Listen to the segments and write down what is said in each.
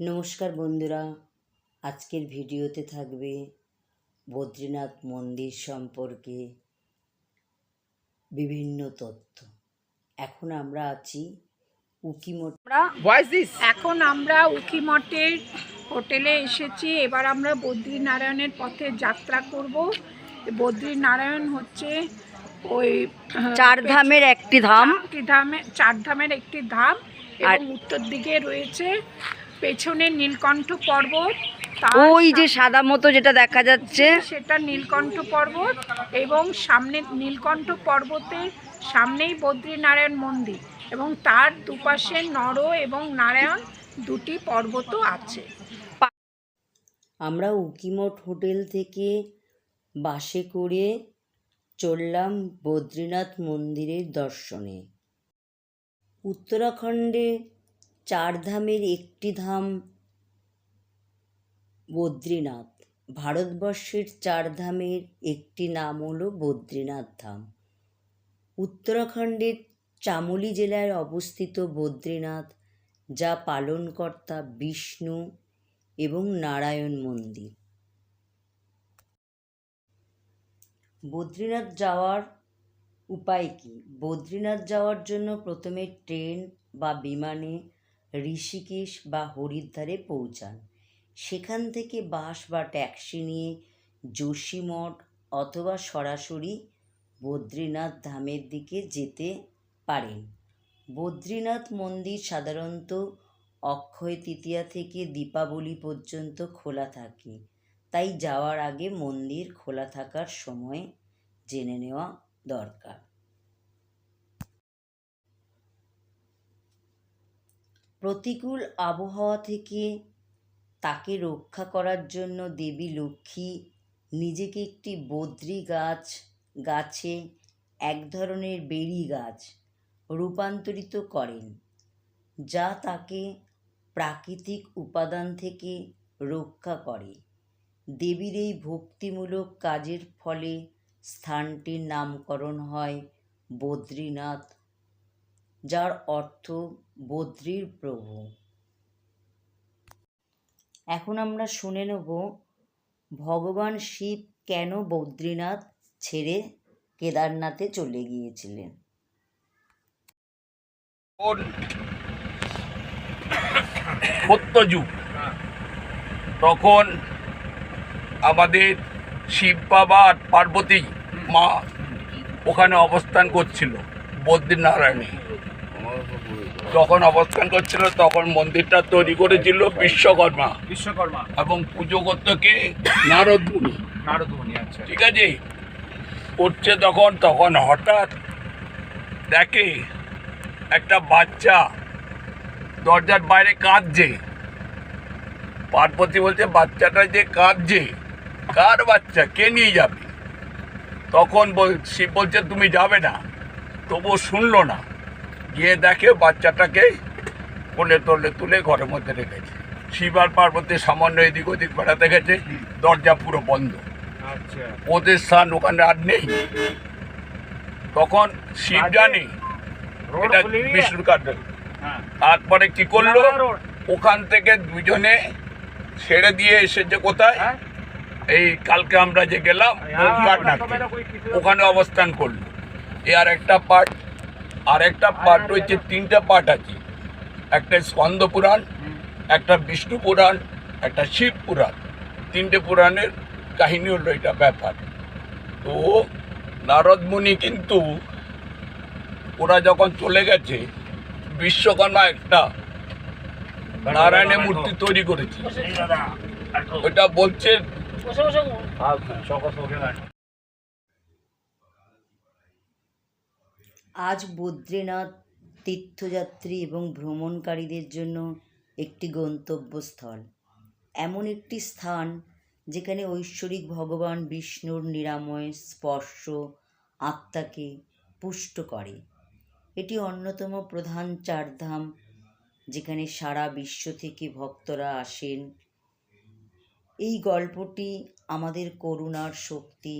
নমস্কার বন্ধুরা আজকের ভিডিওতে থাকবে বদ্রীনাথ মন্দির সম্পর্কে বিভিন্ন তথ্য। এখন আমরা আছি উকিমঠ. এখন আমরা উকিমঠের হোটেলে এসেছি। এবার আমরা বদ্রীনারায়ণের পথে যাত্রা করব। বদ্রীনারায়ণ হচ্ছে ওই আহ, চার ধামের একটি ধাম। চারটি ধামে চার ধামের একটি ধাম আর- উত্তর দিকে রয়েছে পেছনে নীলকণ্ঠ পর্বত ওই যে সাদা মতো যেটা দেখা যাচ্ছে। সেটা নীলকণ্ঠ পর্বত এবং সামনে নীলকণ্ঠ পর্বতের সামনেই বদ্রীনারায়ণ মন্দির এবং তার দুপাশে নর এবং নারায়ণ দুটি পর্বতও আছে। আমরা উকিমঠ হোটেল থেকে বাসে করে চললাম বদ্রীনাথ মন্দিরের দর্শনে। উত্তরাখণ্ডে চার ধামের একটি ধাম বদ্রীনাথ। ভারতবর্ষের চার ধামের একটি নাম হলো বদ্রীনাথ ধাম। উত্তরাখণ্ডের চামোলি জেলায় অবস্থিত বদ্রীনাথ, যা পালনকর্তা বিষ্ণু এবং নারায়ণ মন্দির। বদ্রীনাথ যাওয়ার উপায় কী? বদ্রীনাথ যাওয়ার জন্য প্রথমে ট্রেন বা বিমানে ঋষিকেশ বা হরিদ্বারে পৌঁছান। সেখান থেকে বাস বা ট্যাক্সি নিয়ে যোশীমঠ অথবা সরাসরি বদ্রীনাথ ধামের দিকে যেতে পারেন। বদ্রীনাথ মন্দির সাধারণত অক্ষয় তৃতীয়া থেকে দীপাবলি পর্যন্ত খোলা থাকে। তাই যাওয়ার আগে মন্দির খোলা থাকার সময় জেনে নেওয়া দরকার। প্রতিকূল আবহাওয়া থেকে তাকে রক্ষা করার জন্য দেবী লক্ষ্মী নিজেকে একটি বদ্রি গাছ, গাছে এক ধরনের বেরি গাছ রূপান্তরিত করেন, যা তাকে প্রাকৃতিক উপাদান থেকে রক্ষা করে। দেবীর এই ভক্তিমূলক কাজের ফলে স্থানটির নামকরণ হয় বদ্রীনাথ যার অর্থ বদ্রীর প্রভু। এখন আমরা শুনে নেব, ভগবান শিব কেন বদ্রীনাথ ছেড়ে কেদারনাথে চলে গিয়েছিলেন? সত্যযুগ? তখন আমাদের শিব বাবা আর পার্বতী মা ওখানে অবস্থান করছিল বদ্রীনারায়ণে যখন অবস্থান করছিল তখন মন্দিরটা তৈরি করেছিল বিশ্বকর্মা। বিশ্বকর্মা। এবং পুজো করতে কে? নারদ মুনি নারদ মুনি আচ্ছা। ঠিক আছে? করছে তখন তখন হঠাৎ দেখে একটা বাচ্চা দরজার বাইরে কাঁদছে। পার্বতী বলছে বাচ্চাটা যে কাঁদছে কার বাচ্চা? কে নিয়ে যাবে? তখন বল শিব বলছে তুমি যাবে না তবুও শুনলো না। গিয়ে দেখে বাচ্চাটাকে কোলে তোলে তুলে ঘরের মধ্যে রেখেছে। শিব আর পার্বতী সামান্য এদিক ওদিক বেড়াতে গেছে দরজা পুরো বন্ধ। আচ্ছা। ওদের স্থান ওখানে আর নেই। তখন শিব জানে এটা বিষ্ণুর কাঠ হ্যাঁ। তারপরে কি করল? ওখান থেকে দুজনে ছেড়ে দিয়ে এসেছে কোথায়? হ্যাঁ? এই কালকে আমরা যে গেলাম ওখানে অবস্থান করল। এ আর একটা পার্ট আর একটা পার্ট হচ্ছে তিনটা পার্ট আছে একটা স্কন্দ পুরাণ একটা বিষ্ণু পুরাণ একটা শিব পুরাণ তিনটে পুরাণের কাহিনী হলো এটা ব্যাপার তো নারদ মুনি কিন্তু ওরা যখন চলে গেছে বিশ্বকর্মা একটা নারায়ণের মূর্তি তৈরি করেছে ওটা বলছে আজ বদ্রীনাথ তীর্থযাত্রী এবং ভ্রমণকারীদের জন্য একটি গন্তব্যস্থল। এমন একটি স্থান যেখানে ঐশ্বরিক ভগবান বিষ্ণুর নিরাময়, স্পর্শ, আত্মাকে পুষ্ট করে। এটি অন্যতম প্রধান চারধাম যেখানে সারা বিশ্ব থেকে ভক্তরা আসেন। এই গল্পটি আমাদের করুণার শক্তি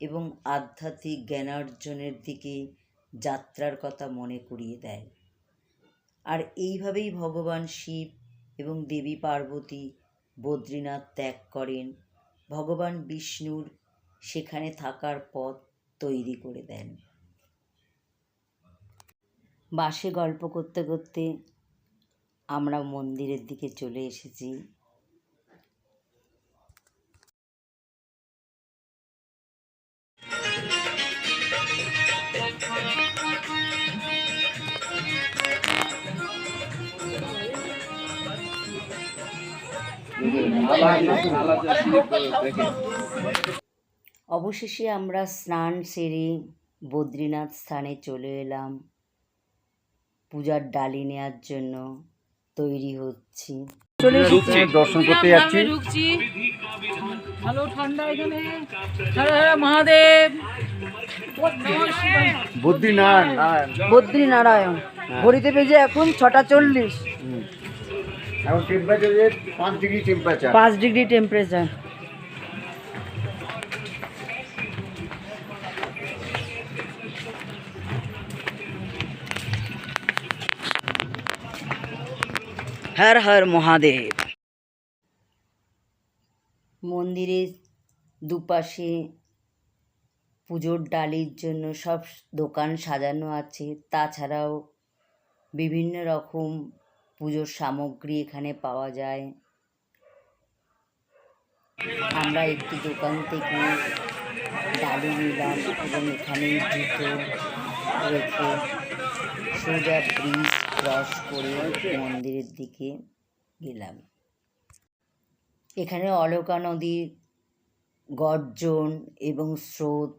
এবং আধ্যাত্মিক জ্ঞানার্জনের দিকে যাত্রার কথা মনে করিয়ে দেয়। আর এইভাবেই ভগবান শিব এবং দেবী পার্বতী বদ্রীনাথ ত্যাগ করেন। ভগবান বিষ্ণুর সেখানে থাকার পথ তৈরি করে দেন। বাসে গল্প করতে করতে আমরা মন্দিরের দিকে চলে এসেছি। অবশেষে আমরা স্নান সেরে বদ্রীনাথ স্থানে চলে এলাম। পূজার ডালি নেওয়ার জন্য তৈরি হচ্ছি। দর্শন করতে যাচ্ছি। ভালো ঠান্ডা এখানে। হরে হরে মহাদেব। বদ্রীনারায়ণ। বদ্রীনারায়ণ। ঘড়িতে বেজে এখন ছটা চল্লিশ। এখন টেম্পারেচার পাঁচ ডিগ্রি টেম্পারেচার পাঁচ ডিগ্রি টেম্পারেচার হর হর মহাদেব। মন্দিরের দুপাশে পুজোর ডালির জন্য সব দোকান সাজানো আছে। তাছাড়াও বিভিন্ন রকম পুজোর সামগ্রী এখানে পাওয়া যায়। আমরা একটি দোকান থেকে ডালি নিলাম এবং এখানে জুতো রেখে সোজা ব্রিজ ক্রস করে মন্দিরের দিকে গেলাম। এখানে অলকা নদীর গর্জন এবং স্রোত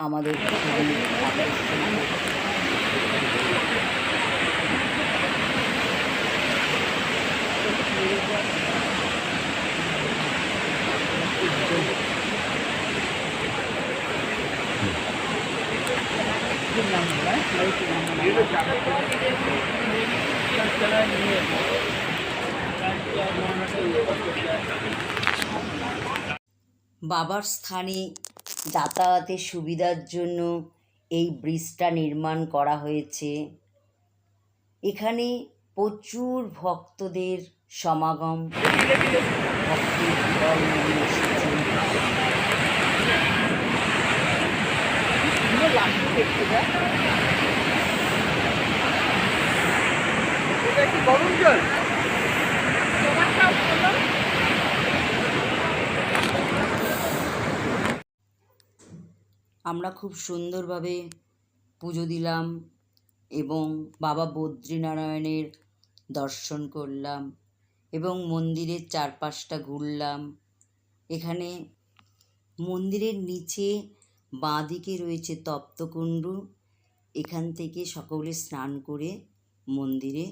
আমাদের খুবই করে। বাবার স্থানে যাতায়াতের সুবিধার জন্য এই ব্রিজটা নির্মাণ করা হয়েছে। এখানে প্রচুর ভক্তদের সমাগম। আমরা খুব সুন্দরভাবে পুজো দিলাম এবং বাবা বদ্রীনারায়ণের দর্শন করলাম। এবং মন্দিরের চারপাশটা ঘুরলাম। এখানে মন্দিরের নিচে বাঁদিকে রয়েছে তপ্তকুণ্ড। এখান থেকে সকলে স্নান করে মন্দিরে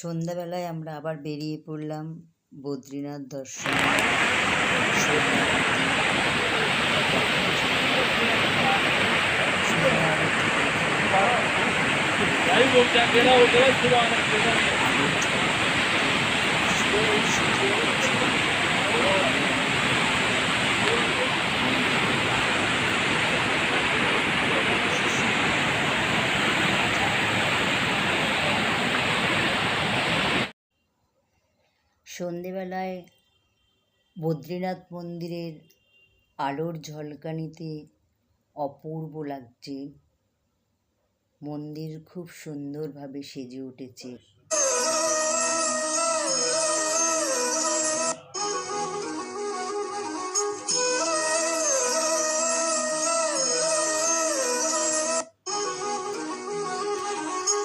সন্ধ্যাবেলায় আমরা আবার বেরিয়ে পড়লাম বদ্রীনাথ দর্শন। সন্ধেবেলায় বদ্রীনাথ মন্দিরের আলোর ঝলকানিতে অপূর্ব লাগছে। মন্দির খুব সুন্দরভাবে সেজে উঠেছে।